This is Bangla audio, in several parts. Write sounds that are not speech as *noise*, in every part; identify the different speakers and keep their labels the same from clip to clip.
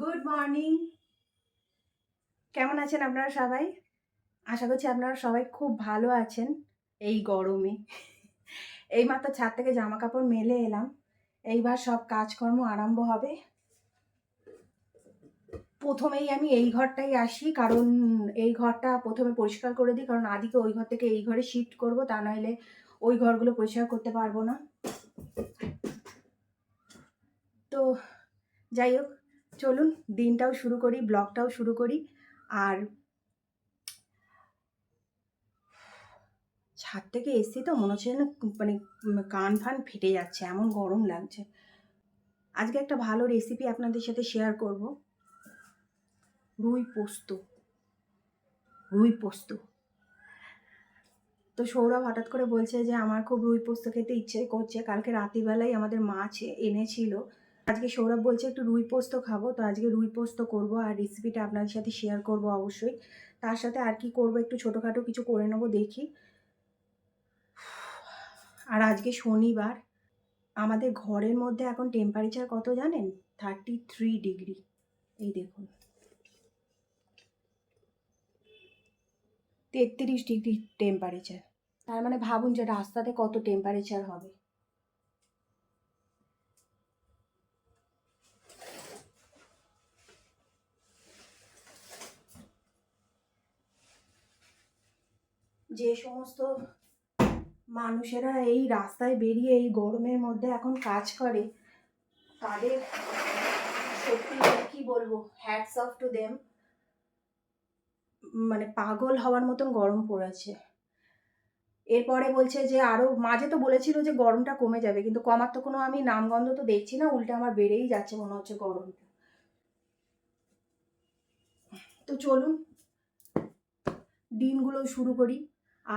Speaker 1: গুড মর্নিং কেমন আছেন আপনারা সবাই? আশা করছি আপনারা সবাই খুব ভালো আছেন এই গরমে। এইমাত্র ছাদ থেকে জামা কাপড় মেলে এলাম। এইবার সব কাজকর্ম আরম্ভ হবে। প্রথমেই আমি এই ঘরটাই আসি, কারণ এই ঘরটা প্রথমে পরিষ্কার করে দিই, কারণ আদিকে ওই ঘর থেকে এই ঘরে শিফট করব, তা নইলে ওই ঘরগুলো পরিষ্কার করতে পারব না। তো যাই হোক চলুন দিনটাও শুরু করি, ব্লগটাও শুরু করি। আর ছাদ থেকে এসছি তো, মনে হচ্ছে যেন মানে কান ফান ফেটে যাচ্ছে, এমন গরম লাগছে। আজকে একটা ভালো রেসিপি আপনাদের সাথে শেয়ার করব। রুই পোস্ত। রুই পোস্ত। তো সৌরভ হঠাৎ করে বলছে যে, আমার খুব রুই পোস্ত খেতে ইচ্ছে করছে। কালকে রাত্রিবেলায় আমাদের মাছ এনেছিল। আজকে সৌরভ বলছে একটু রুই পোস্ত খাব, তো আজকে রুই পোস্ত করব আর রেসিপিটা আপনাদের সাথে শেয়ার করব অবশ্যই। তার সাথে আর কি করব, একটু ছোটোখাটো কিছু করে নেব, দেখি। আর আজকে শনিবার, আমাদের ঘরের মধ্যে এখন টেম্পারেচার কত জানেন? থার্টি থ্রি ডিগ্রি এই দেখুন। তেত্রিশ ডিগ্রি টেম্পারেচার তার মানে ভাবুন যে রাস্তাতে কত টেম্পারেচার হবে। যে সমস্ত মানুষেরা এই রাস্তায় বেরিয়ে এই গরমের মধ্যে এখন কাজ করে, তাদের সত্যি কি বলব হ্যাটস অফ টু দেম মানে পাগল হওয়ার মতন গরম পড়েছে। এরপরে বলছে যে আরও মাঝে তো বলেছিল যে গরমটা কমে যাবে, কিন্তু কমার তো কোনো আমি নামগন্ধ তো দেখছি না, উল্টে আমার বেড়েই যাচ্ছে মনে হচ্ছে গরমটা। তো চলুন, দিনগুলো শুরু করি।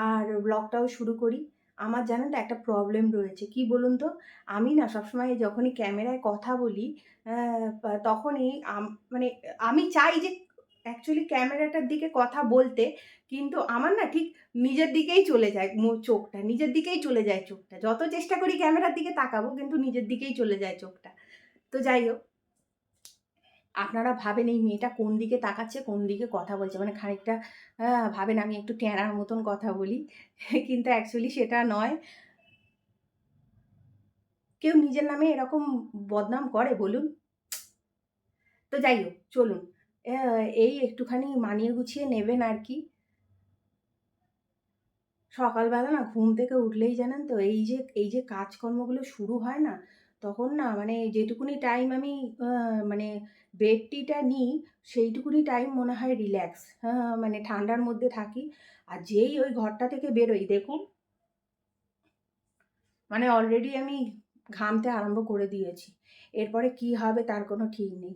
Speaker 1: আর ব্লগটাও শুরু করি। আমার জানেন তো একটা প্রবলেম রয়েছে। কি বলুন তো? আমি না সবসময় যখনই ক্যামেরায় কথা বলি তখনই মানে আমি চাই যে অ্যাকচুয়ালি ক্যামেরাটার দিকে কথা বলতে, কিন্তু আমার না ঠিক নিজের দিকেই চলে যায় চোখটা। নিজের দিকেই চলে যায় চোখটা। যত চেষ্টা করি ক্যামেরার দিকে তাকাবো, কিন্তু নিজের দিকেই চলে যায় চোখটা। তো যাই হোক। আপনারা ভাবেন এই মেয়েটা কোন দিকে তাকাচ্ছে, কোন দিকে কথা বলছে? মানে খানিকটা ভাবেন আমি একটু ট্যাঁড়ার মতন কথা বলি। *laughs* কিন্তু অ্যাকচুয়ালি সেটা নয়। কেউ নিজের নামে এরকম বদনাম করে, বলুন। তো যাই হোক, চলুন। এই একটুখানি মানিয়ে গুছিয়ে নেবেন আর কি। সকালবেলা না ঘুম থেকে উঠলেই জানেন তো, এই যে এই যে কাজকর্মগুলো শুরু হয় না তখন না মানে যেটুকুনি টাইম আমি মানে বেড টিটা নিই, সেইটুকুনি টাইম মনে হয় রিল্যাক্স হ্যাঁ মানে ঠান্ডার মধ্যে থাকি। আর যেই ওই ঘরটা থেকে বেরোই, দেখুন। মানে অলরেডি আমি ঘামতে আরম্ভ করে দিয়েছি। এরপরে কি হবে তার কোনো ঠিক নেই।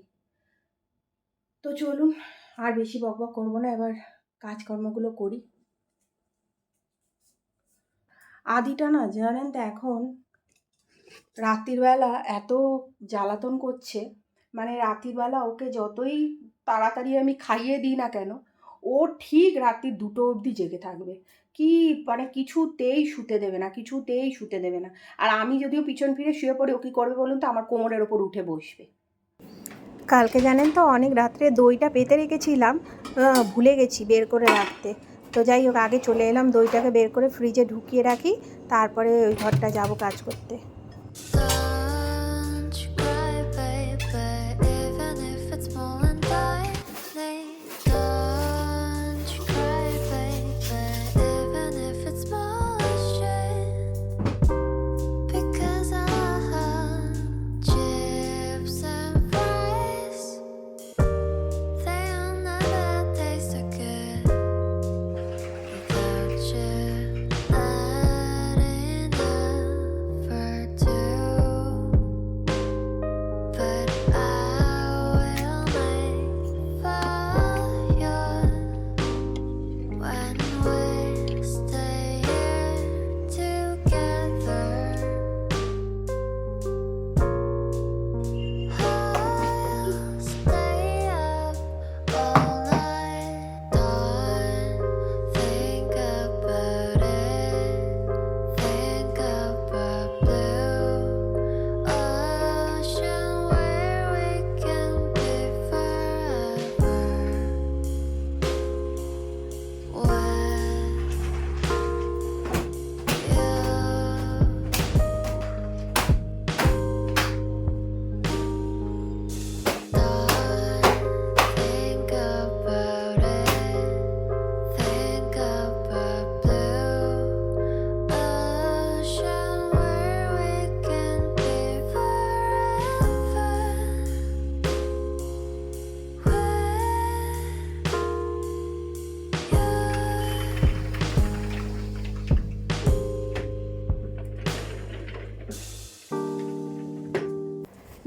Speaker 1: তো চলুন, আর বেশি বকবক করব না, এবার কাজকর্মগুলো করি। আদিটা না, জানেন তো এখন রাত্রিবেলা এত জ্বালাতন করছে মানে রাত্রিবেলা ওকে যতই তাড়াতাড়ি আমি খাইয়ে দিই না কেন, ও ঠিক রাত্রি দুটো অবধি জেগে থাকবে। কি মানে কিছুতেই শুতে দেবে না, কিছুতেই শুতে দেবে না। আর আমি যদিও পিছন ফিরে শুয়ে পড়ি, ও কী করবে বলুন তো? আমার কোমরের ওপর উঠে বসবে। কালকে জানেন তো, অনেক রাত্রে দইটা পেতে রেখেছিলাম ভুলে গেছি বের করে রাখতে। তো যাই হোক, আগে চলে এলাম, দইটাকে বের করে ফ্রিজে ঢুকিয়ে রাখি, তারপরে ওই ঘরটা যাব কাজ করতে।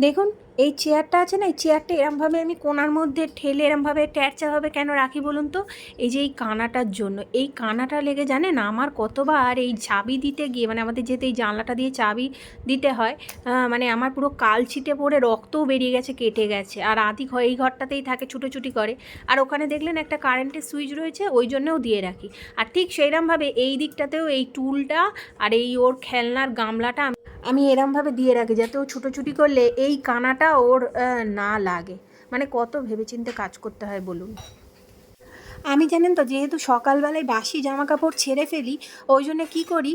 Speaker 1: দেখুন, এই চেয়ারটা আছে না, এই চেয়ারটা এরমভাবে আমি কোনার মধ্যে ঠেলে এরমভাবে ট্যারচাভাবে কেন রাখি বলুন তো? এই যে এই কানাটার জন্য। এই কানাটা লেগে জানেন আমার কতবার এই চাবি দিতে গিয়ে মানে আমাদের যেতে এই জানলাটা দিয়ে চাবি দিতে হয় মানে আমার পুরো কাল ছিটে পড়ে রক্তও বেরিয়ে গেছে, কেটে গেছে। আর আদি এই ঘরটাতেই থাকে, ছুটোছুটি করে। আর ওখানে দেখলেন একটা কারেন্টের সুইচ রয়েছে, ওই জন্যও দিয়ে রাখি। আর ঠিক সেইরমভাবে এই দিকটাতেও এই টুলটা আর এই ওর খেলনার গামলাটা আমি- এরমভাবে দিয়ে রাখি যাতে ও ছুটোছুটি করলে এই কানাটা ওর না লাগে। মানে কত ভেবেচিন্তে কাজ করতে হয় বলুন। আমি জানেন তো, যেহেতু সকালবেলায় বাসি জামা কাপড় ছেড়ে ফেলি, ওই জন্য কী করি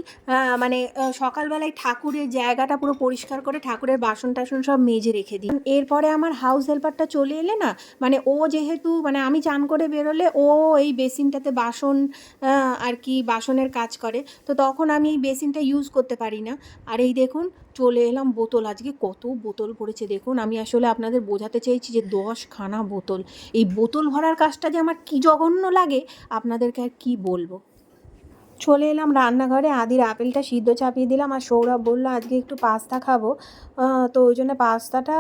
Speaker 1: মানে সকালবেলায় ঠাকুরের জায়গাটা পুরো পরিষ্কার করে ঠাকুরের বাসন টাসন সব মেজে রেখে দিই। এরপরে আমার হাউস হেল্পারটা চলে এলে না মানে ও যেহেতু মানে আমি চান করে বেরোলে ও এই বেসিনটাতে বাসন আর কি, বাসনের কাজ করে, তো তখন আমি এই বেসিনটা ইউজ করতে পারি না। আর এই দেখুন চলে এলাম বোতল। আজকে কত বোতল পড়েছে দেখুন। আমি আসলে আপনাদের বোঝাতে চাইছি যে দশখানা বোতল। এই বোতল ভরার কাজটা যে আমার কী জঘন্য লাগে, আপনাদেরকে আর কী বলব? চলে এলাম রান্নাঘরে। আদির আপেলটা সিদ্ধ চাপিয়ে দিলাম আর সৌরভ বলল, আজকে একটু পাস্তা খাব। তো ওই জন্য পাস্তাটা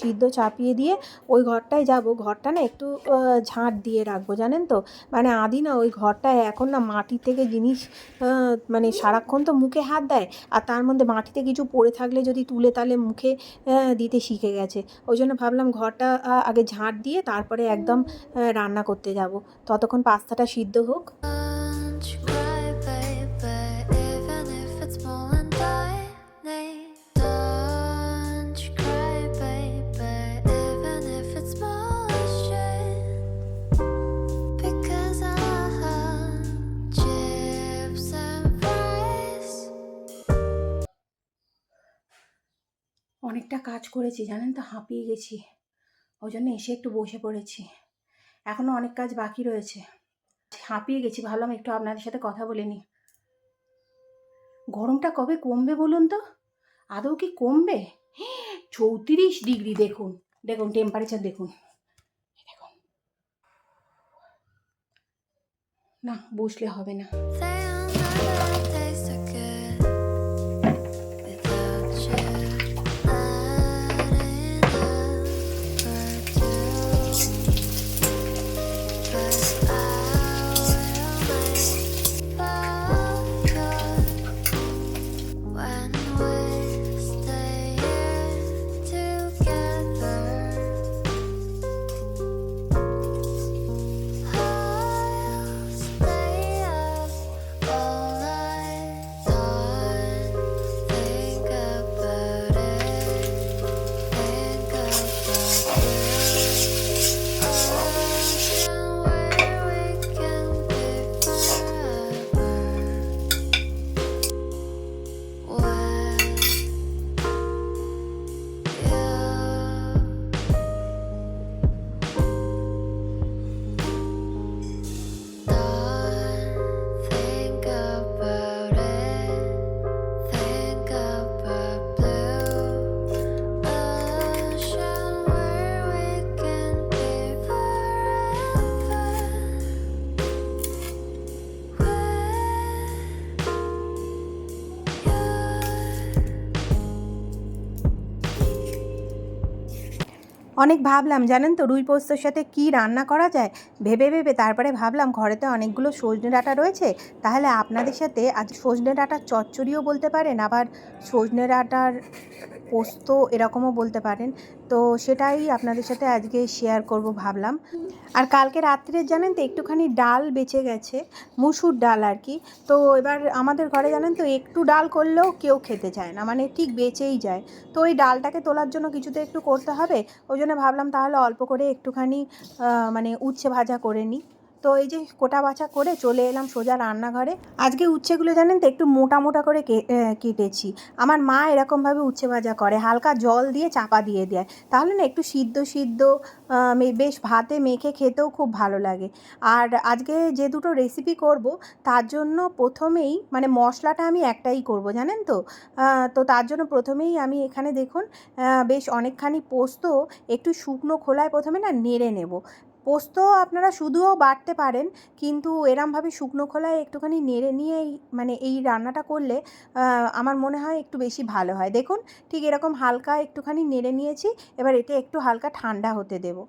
Speaker 1: সিদ্ধ চাপিয়ে দিয়ে ওই ঘরটায় যাব। ঘরটা না একটু ঝাঁট দিয়ে রাখব, জানেন তো? মানে আদি না ওই ঘরটায় এখন না মাটি থেকে জিনিস মানে সারাক্ষণ তো মুখে হাত দেয় আর তার মধ্যে মাটিতে কিছু পড়ে থাকলে যদি তুলে তাহলে মুখে দিতে শিখে গেছে। ওই জন্য ভাবলাম ঘরটা আগে ঝাঁট দিয়ে তারপরে একদম রান্না করতে যাব। ততক্ষণ পাস্তাটা সিদ্ধ হোক।
Speaker 2: কাজ করেছি, জানেন তো? হাঁপিয়ে গেছি। ওই জন্য এসে একটু বসে পড়েছি। এখনও অনেক কাজ বাকি রয়েছে। হাঁপিয়ে গেছি, ভাবলাম একটু আপনাদের সাথে কথা বলে নিই। গরমটা কবে কমবে বলুন তো? আদৌ কি কমবে? চৌত্রিশ ডিগ্রি, দেখুন। দেখুন টেম্পারেচার দেখুন। দেখুন। না, বসলে হবে না।
Speaker 1: অনেক ভাবলাম, জানেন তো রুই পোস্তর সাথে কি রান্না করা যায়? ভেবে ভেবে তারপরে ভাবলাম ঘরেতে অনেকগুলো সজনে ডাঁটা রয়েছে, তাহলে আপনাদের সাথে আজ সজনে ডাঁটার চচ্চড়িও বলতে পারেন, আবার সজনে ডাঁটার পোস্ত এরকমও বলতে পারেন। তো সেটাই আপনাদের সাথে আজকে শেয়ার করব ভাবলাম। আর কালকে রাত্রে জানেন তো একটুখানি ডাল বেঁচে গেছে, মুসুর ডাল আর কি। তো এবার আমাদের ঘরে জানেন তো একটু ডাল করলেও কেউ খেতে চায় না মানে ঠিক বেঁচেই যায়। তো ওই ডালটাকে তোলার জন্য কিছুতে একটু করতে হবে, ওই জন্য ভাবলাম তাহলে অল্প করে একটুখানি মানে উচ্ছে ভাজা করে নিই। তো এই যে কোটা বাছা করে চলে এলাম সোজা রান্নাঘরে। আজকে উচ্ছেগুলো জানেন তো, একটু মোটা মোটা করে কেটেছি। আমার মা এরকমভাবে উচ্ছে ভাজা করে, হালকা জল দিয়ে চাপা দিয়ে দেয়। তাহলে না একটু সিদ্ধ সিদ্ধ বেশ ভাতে মেখে খেতেও খুব ভালো লাগে। আর আজকে যে দুটো রেসিপি করব, তার জন্য প্রথমেই মানে মশলাটা আমি একটাই করব, জানেন তো? তো তার জন্য প্রথমেই আমি এখানে দেখুন বেশ অনেকখানি পোস্ত একটু শুকনো খোলায় প্রথমে না নেড়ে নেব। পোস্ত আপনারা শুধুও বাড়তে পারেন, কিন্তু এরমভাবে শুকনো খোলায় একটুখানি নেড়ে নিয়ে মানে এই রান্নাটা করলে আমার মনে হয় একটু বেশি ভালো হয়। দেখুন, ঠিক এরকম হালকা একটুখানি নেড়ে নিয়েছি, এবার এটা একটু হালকা ঠান্ডা হতে দেবো।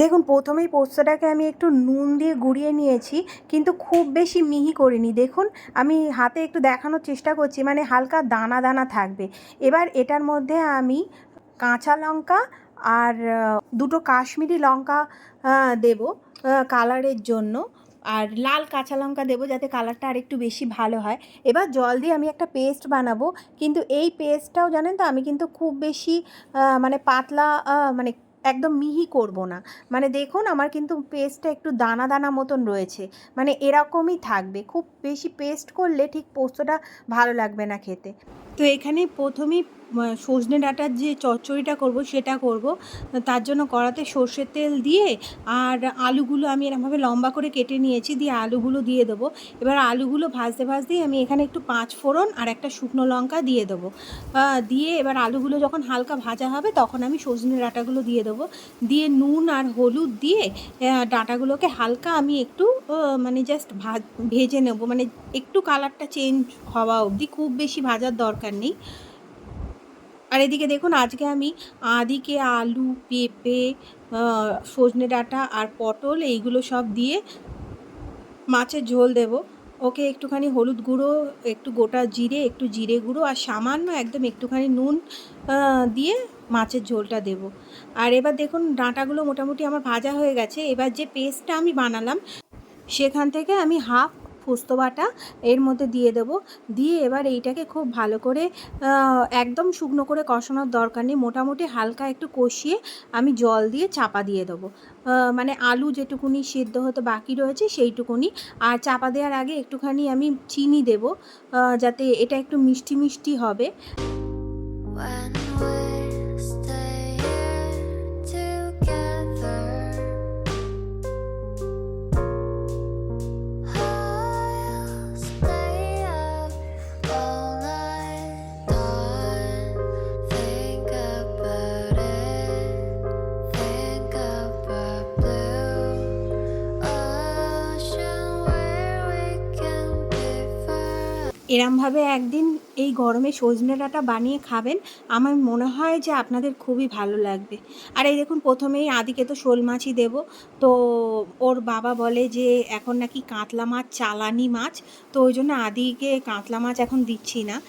Speaker 1: দেখুন, প্রথমেই পোস্তটাকে আমি একটু নুন দিয়ে গুঁড়িয়ে নিয়েছি, কিন্তু খুব বেশি মিহি করিনি। দেখুন, আমি হাতে একটু দেখানোর চেষ্টা করছি মানে হালকা দানা দানা থাকবে। এবার এটার মধ্যে আমি কাঁচা লঙ্কা আর দুটো কাশ্মীরি লঙ্কা দেবো কালারের জন্য। আর লাল কাঁচা লঙ্কা দেবো যাতে কালারটা আর একটু বেশি ভালো হয়। এবার জল দিয়ে আমি একটা পেস্ট বানাবো, কিন্তু এই পেস্টটাও জানেন তো, আমি কিন্তু খুব বেশি মানে পাতলা মানে একদম মিহি করব না। মানে দেখুন, আমার কিন্তু পেস্টটা একটু দানা দানা মতন রয়েছে। মানে এরকমই থাকবে। খুব বেশি পেস্ট করলে ঠিক পোস্তটা ভালো লাগবে না খেতে। তো এখানে প্রথমেই সজনে ডাঁটার যে চচ্চড়িটা করব সেটা করব। তার জন্য কড়াতে সর্ষের তেল দিয়ে আর আলুগুলো আমি এরকমভাবে লম্বা করে কেটে নিয়েছি, দিয়ে আলুগুলো দিয়ে দেবো। এবার আলুগুলো ভাজতে ভাজতেই আমি এখানে একটু পাঁচ ফোড়ন আর একটা শুকনো লঙ্কা দিয়ে দেবো। দিয়ে এবার আলুগুলো যখন হালকা ভাজা হবে তখন আমি সজনে ডাঁটাগুলো দিয়ে দেবো। দিয়ে নুন আর হলুদ দিয়ে ডাঁটাগুলোকে হালকা আমি একটু মানে জাস্ট ভেজে নেব। মানে একটু কালারটা চেঞ্জ হওয়া অবধি, খুব বেশি ভাজার দরকার নেই। আর এদিকে দেখুন, আজকে আমি আদিকে আলু, পেঁপে সজনে ডাঁটা আর পটল এইগুলো সব দিয়ে মাছের ঝোল দেব। ওকে একটুখানি হলুদ গুঁড়ো, একটু গোটা জিরে, একটু জিরে গুঁড়ো আর সামান্য একদম একটুখানি নুন দিয়ে মাছের ঝোলটা দেব। আর এবার দেখুন, ডাঁটাগুলো মোটামুটি আমার ভাজা হয়ে গেছে। এবার যে পেস্টটা আমি বানালাম, সেখান থেকে আমি হাফ পোস্ত বাটা এর মধ্যে দিয়ে দেব। দিয়ে এবার এইটাকে খুব ভালো করে একদম শুকনো করে কষানোর দরকার নেই। মোটামুটি হালকা একটু কষিয়ে আমি জল দিয়ে চাপা দিয়ে দেবো। মানে আলু যেটুকুনি সিদ্ধ হতে বাকি রয়েছে সেইটুকুনি। আর চাপা দেওয়ার আগে একটুখানি আমি চিনি দেব যাতে এটা একটু মিষ্টি মিষ্টি হবে।
Speaker 3: When
Speaker 1: এরমভাবে একদিন এই গরমে সজনে ডাঁটা বানিয়ে খাবেন, আমার মনে হয় যে আপনাদের খুবই ভালো লাগবে। আর এই দেখুন, প্রথমেই আদিকে তো শোল মাছই দেব। তো ওর বাবা বলে যে এখন নাকি কাতলা মাছ, চালানি মাছ। তো ওই জন্য আদিকে কাতলা মাছ এখন দিচ্ছি না।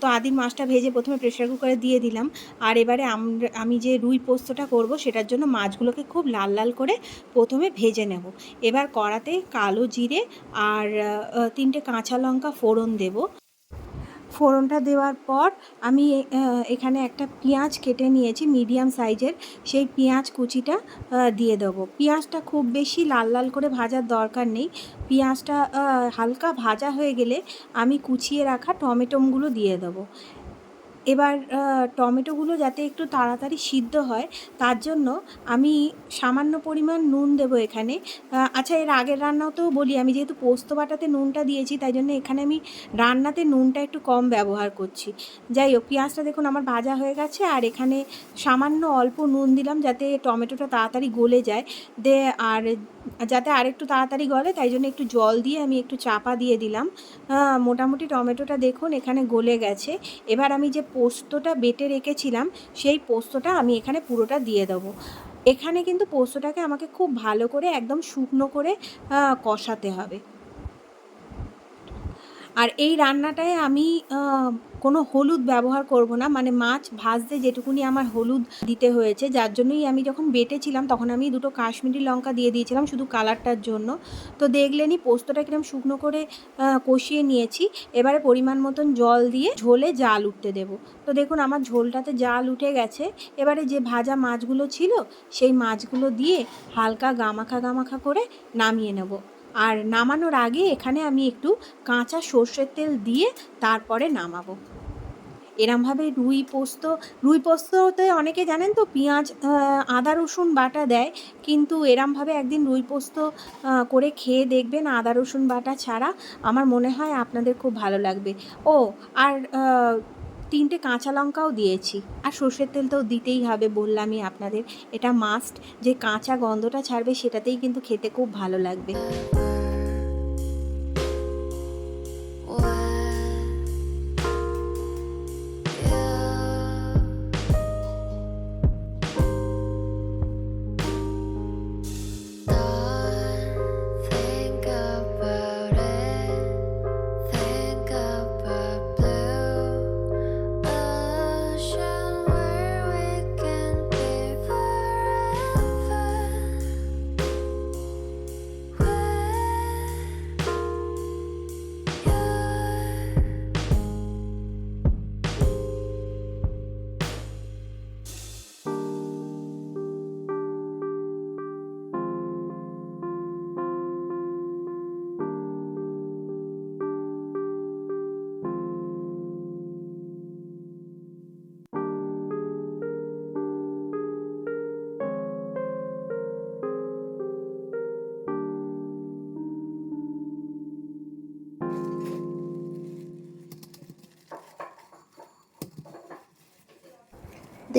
Speaker 1: তো আদির মাছটা ভেজে প্রথমে প্রেশার কুকারে দিয়ে দিলাম। আর এবারে আম- যে রুই পোস্তটা করব, সেটার জন্য মাছগুলোকে খুব লাল লাল করে প্রথমে ভেজে নেব। এবার কড়াতে কালো জিরে আর তিনটে কাঁচা লঙ্কা ফোড়ন দেব। ফোড়নটা দেওয়ার পর আমি এখানে একটা পেঁয়াজ কেটে নিয়েছি, মিডিয়াম সাইজের। সেই পেঁয়াজ কুচিটা দিয়ে দেবো। পেঁয়াজটা খুব বেশি লাল লাল করে ভাজার দরকার নেই। পেঁয়াজটা হালকা ভাজা হয়ে গেলে আমি কুচিয়ে রাখা টমেটোগুলো দিয়ে দেবো। এবার টমেটোগুলো যাতে একটু তাড়াতাড়ি সিদ্ধ হয়, তার জন্য আমি সামান্য পরিমাণ নুন দেবো এখানে। আচ্ছা এর আগের রান্নাতেও বলি, আমি যেহেতু পোস্ত বাটাতে নুনটা দিয়েছি, তাই জন্য এখানে আমি রান্নাতে নুনটা একটু কম ব্যবহার করছি। যাই হোক, পেঁয়াজটা দেখুন আমার ভাজা হয়ে গেছে, আর এখানে সামান্য অল্প নুন দিলাম যাতে টমেটোটা তাড়াতাড়ি গলে যায়। দে, আর যাতে আরেকটু তাড়াতাড়ি গলে, তাই জন্য একটু জল দিয়ে আমি একটু চাপা দিয়ে দিলাম। মোটামুটি টমেটোটা দেখুন এখানে গলে গেছে। এবার আমি যে পোস্তটা বেটে রেখেছিলাম, সেই পোস্তটা আমি এখানে পুরোটা দিয়ে দেবো। এখানে কিন্তু পোস্তটাকে আমাকে খুব ভালো করে একদম শুকনো করে কষাতে হবে। আর এই রান্নাটায় আমি
Speaker 2: কোনো হলুদ ব্যবহার করব না। মানে মাছ ভাজতে যেটুকুনি আমার হলুদ দিতে হয়েছে, যার জন্যই আমি যখন বেটেছিলাম তখন আমি দুটো কাশ্মীরি লঙ্কা দিয়ে দিয়েছিলাম শুধু কালারটার জন্য। তো দেখলেনি পোস্তটা কিরম শুকনো করে কষিয়ে নিয়েছি। এবারে পরিমাণ মতন জল দিয়ে ঝোলে জাল উঠতে দেবো। তো দেখুন আমার ঝোলটাতে জাল উঠে গেছে। এবারে যে ভাজা মাছগুলো ছিল, সেই মাছগুলো দিয়ে হালকা গামাখা গামাখা করে নামিয়ে নেব। আর নামানোর আগে এখানে আমি একটু কাঁচা সর্ষের তেল দিয়ে তারপরে নামাবো। এরমভাবে রুই পোস্ত, রুই পোস্ততে অনেকে জানেন তো পেঁয়াজ আদা, রসুন বাটা দেয়, কিন্তু এরমভাবে একদিন রুই পোস্ত করে খেয়ে দেখবেন আদা, রসুন বাটা ছাড়া। আমার মনে হয় আপনাদের খুব ভালো লাগবে। ও, আর তিনটে কাঁচা লঙ্কাও দিয়েছি। আর সর্ষের তেল তো দিতেই হবে বললামই আপনাদের। এটা মাস্ট যে কাঁচা গন্ধটা ছাড়বে সেটাতেই কিন্তু খেতে খুব ভালো লাগবে।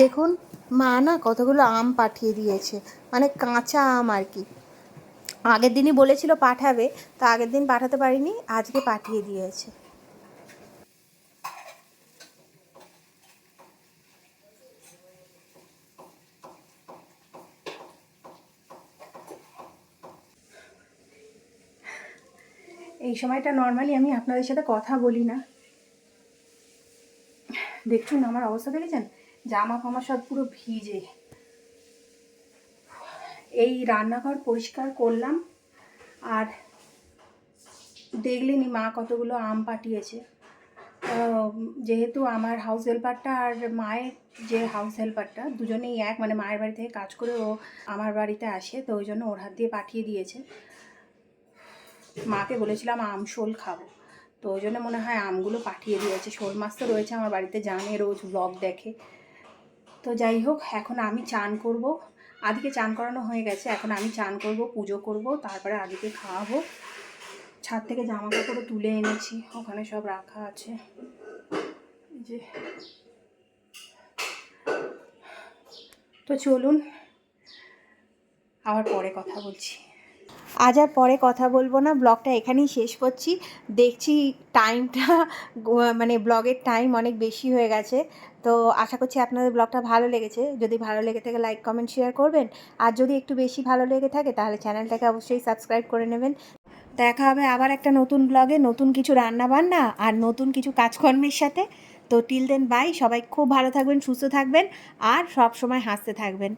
Speaker 1: দেখুন, মা না কতগুলো আম পাঠিয়ে দিয়েছে মানে কাঁচা আম আর কি। আগের দিনই বলেছিল পাঠাবে, তো আগের দিন পাঠাতে পারিনি, আজকে পাঠিয়ে দিয়েছে। এই সময়টা নর্মালি আমি আপনাদের সাথে কথা বলি না। দেখুন, আমার অবস্থা দেখেছেন? জামা ফামা সব পুরো ভিজে। এই রান্নাঘর পরিষ্কার করলাম, আর দেখলেনি মা কতগুলো আম পাঠিয়েছে। যেহেতু আমার হাউস হেল্পারটা আর মায়ের যে হাউস হেল্পারটা দুজনেই এক মানে মায়ের বাড়ি থেকে কাজ করে ও আমার বাড়িতে আসে, তো ওই জন্য ওর হাত দিয়ে পাঠিয়ে দিয়েছে। মাকে বলেছিলাম আম শোল খাব, তো ওই জন্য মনে হয় আমগুলো পাঠিয়ে দিয়েছে। শোল মাছ তো রয়েছে আমার বাড়িতে, জানে রোজ ব্লগ দেখে। তো যাই হোক, এখন আমি চান করব। আদিকে চান করানো হয়ে গেছে, এখন আমি চান করব, পুজো করব, তারপরে আদিকে খাওয়াবো। ছাদ থেকে জামা কাপড়ও তুলে এনেছি, ওখানে সব রাখা আছে। যে। তো চলুন, আবার পরে কথা বলছি। আজ আর পরে কথা বলব না, ব্লগটা এখানেই শেষ করছি। দেখছি টাইমটা মানে ব্লগের টাইম অনেক বেশি হয়ে গেছে। তো আশা করছি আপনাদের ব্লগটা ভালো লেগেছে। যদি ভালো লেগে থাকে লাইক কমেন্ট শেয়ার করবেন। আর যদি একটু বেশি ভালো লেগে থাকে, তাহলে চ্যানেলটাকে অবশ্যই সাবস্ক্রাইব করে নেবেন। দেখা হবে আবার একটা নতুন ব্লগে, নতুন কিছু রান্না বান্না আর নতুন কিছু কাজকর্মের সাথে। তো টিল দেন বাই সবাই খুব ভালো থাকবেন, সুস্থ থাকবেন আর সব সময় হাসতে থাকবেন।